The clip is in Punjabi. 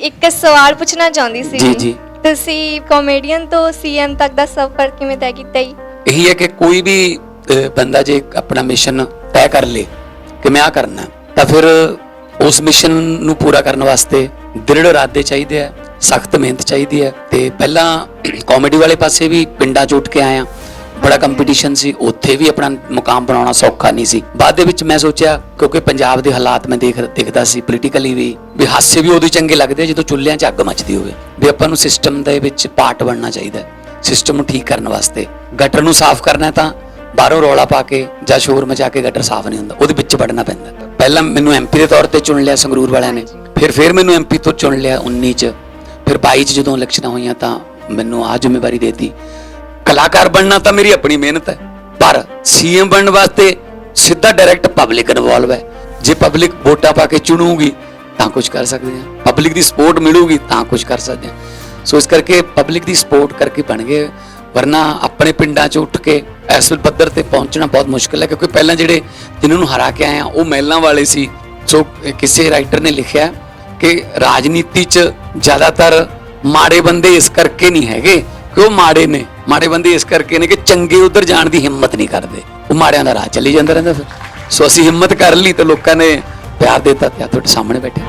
ਇੱਕ ਸਵਾਲ ਪੁੱਛਣਾ ਚਾਹੁੰਦੀ ਸੀ। ਜੀ, ਜੀ। ਤੁਸੀਂ ਕਾਮੇਡੀਅਨ ਤੋਂ ਸੀਐਮ ਤੱਕ ਦਾ ਸਫ਼ਰ ਕਿਵੇਂ ਤੈਅ ਕੀਤਾ ਜੀ? ਇਹੀ ਹੈ ਕਿ ਕੋਈ ਵੀ ਅਹ, ਬੰਦਾ ਜੇ ਆਪਣਾ ਮਿਸ਼ਨ ਤੈਅ ਕਰ ਲੇ ਕਿ ਮੈਂ ਆ ਕਰਨਾ ਹੈ, ਤਾਂ ਫਿਰ ਉਸ ਮਿਸ਼ਨ ਨੂੰ ਪੂਰਾ ਕਰਨ ਵਾਸਤੇ ਦ੍ਰਿੜ ਇਰਾਦੇ ਚਾਹੀਦੇ ਆ ਸਖਤ ਮਿਹਨਤ ਚਾਹੀਦੀ ਹੈ ਤੇ ਪਹਿਲਾਂ ਕਾਮੇਡੀ ਵਾਲੇ ਪਾਸੇ ਵੀ ਪਿੰਡਾਂ ਚ ਉੱਠ ਕੇ ਆਇਆ ਬੜਾ ਕੰਪੀਟੀਸ਼ਨ ਸੀ, ਉੱਥੇ ਵੀ ਆਪਣਾ ਮੁਕਾਮ ਬਣਾਉਣਾ ਸੌਖਾ ਨਹੀਂ ਸੀ। ਬਾਅਦ ਦੇ ਵਿੱਚ ਮੈਂ ਸੋਚਿਆ, ਕਿਉਂਕਿ ਪੰਜਾਬ ਦੇ ਹਾਲਾਤ ਮੈਂ ਦੇਖ, ਦੇਖਦਾ ਸੀ ਪੋਲੀਟੀਕਲੀ ਵੀ ਵੀ ਹਾਸੇ ਵੀ ਉਦੋਂ ਚੰਗੇ ਲੱਗਦੇ ਜਦੋਂ ਚੁੱਲ੍ਹਿਆਂ 'ਚ ਅੱਗ ਮੱਚਦੀ ਹੋਵੇ। ਵੀ ਆਪਾਂ ਨੂੰ ਸਿਸਟਮ ਦੇ ਵਿੱਚ ਪਾਰਟ ਬਣਨਾ ਚਾਹੀਦਾ। ਸਿਸਟਮ ਨੂੰ ਠੀਕ ਕਰਨ ਵਾਸਤੇ। ਗਟਰ ਨੂੰ ਸਾਫ਼ ਕਰਨਾ ਹੈ ਤਾਂ ਬਾਹਰੋਂ ਰੌਲਾ ਪਾ ਕੇ ਜਾਂ ਸ਼ੋਰ ਮਚਾ ਕੇ ਗਟਰ ਸਾਫ਼ ਨਹੀਂ ਹੁੰਦਾ। ਉਹਦੇ ਵਿੱਚ ਵੜਨਾ ਪੈਂਦਾ। ਪਹਿਲਾਂ ਮੈਨੂੰ ਐਮਪੀ ਦੇ ਤੌਰ ਤੇ ਚੁਣ ਲਿਆ ਸੰਗਰੂਰ ਵਾਲਿਆਂ ਨੇ। ਫਿਰ ਫਿਰ ਮੈਨੂੰ ਐਮਪੀ ਤੋਂ ਚੁਣ ਲਿਆ 19 ਚ। ਫਿਰ 22 ਚ ਜਦੋਂ ਇਲੈਕਸ਼ਨਾਂ ਹੋਈਆਂ ਤਾਂ ਮੈਨੂੰ ਆ ਜ਼ਿੰਮੇਵਾਰੀ ਦੇਤੀ। ਕਲਾਕਾਰ ਬਣਨਾ ਤਾਂ ਮੇਰੀ ਆਪਣੀ ਮਿਹਨਤ ਹੈ, ਪਰ ਸੀਐਮ ਬਣਨ ਵਾਸਤੇ ਸਿੱਧਾ ਡਾਇਰੈਕਟ ਪਬਲਿਕ ਇਨਵੋਲਵ ਹੈ। ਜੇ ਪਬਲਿਕ ਵੋਟਾਂ ਪਾ ਕੇ ਚੁਣੂਗੀ, ਤਾਂ ਕੁਝ ਕਰ ਸਕਦੇ ਹਾਂ। ਪਬਲਿਕ ਦੀ ਸਪੋਰਟ ਮਿਲੂਗੀ, ਤਾਂ ਕੁਝ ਕਰ ਸਕਦੇ ਹਾਂ। ਸੋ ਇਸ ਕਰਕੇ ਪਬਲਿਕ ਦੀ ਸਪੋਰਟ ਕਰਕੇ ਬਣ ਗਏ। ਵਰਨਾ ਆਪਣੇ ਪਿੰਡਾਂ 'ਚ ਉੱਠ ਕੇ ਇਸ ਪੱਧਰ ਤੇ ਪਹੁੰਚਣਾ ਬਹੁਤ ਮੁਸ਼ਕਲ ਹੈ, ਕਿਉਂਕਿ ਪਹਿਲਾਂ ਜਿਹੜੇ ਜਿਨ੍ਹਾਂ ਨੂੰ ਹਰਾ ਕੇ ਆਏ ਆ ਉਹ ਮਹਿਲਾਂ ਵਾਲੇ ਸੀ। ਸੋ ਕਿਸੇ ਰਾਈਟਰ ਨੇ ਲਿਖਿਆ ਕਿ ਰਾਜਨੀਤੀ 'ਚ ਜ਼ਿਆਦਾਤਰ ਮਾੜੇ ਬੰਦੇ ਇਸ ਕਰਕੇ ਨਹੀਂ ਹੈਗੇ, ਕਿ ਉਹ ਮਾੜੇ ਨੇ। ਮਾੜੇ ਬੰਦੇ ਇਸ ਕਰਕੇ ਨੇ ਕਿ ਚੰਗੇ ਉਧਰ ਜਾਣ ਦੀ ਹਿੰਮਤ ਨਹੀਂ ਕਰਦੇ। ਉਹ ਮਾੜਿਆਂ ਦਾ ਰਾਹ ਚੱਲੀ ਜਾਂਦਾ ਰਹਿੰਦਾ ਫਿਰ ਸੋ ਅਸੀਂ ਹਿੰਮਤ ਕਰ ਲਈ ਤੇ ਲੋਕਾਂ ਨੇ ਪਿਆਰ ਦਿੱਤਾ ਤੇ ਤੁਹਾਡੇ ਸਾਹਮਣੇ ਬੈਠੇ।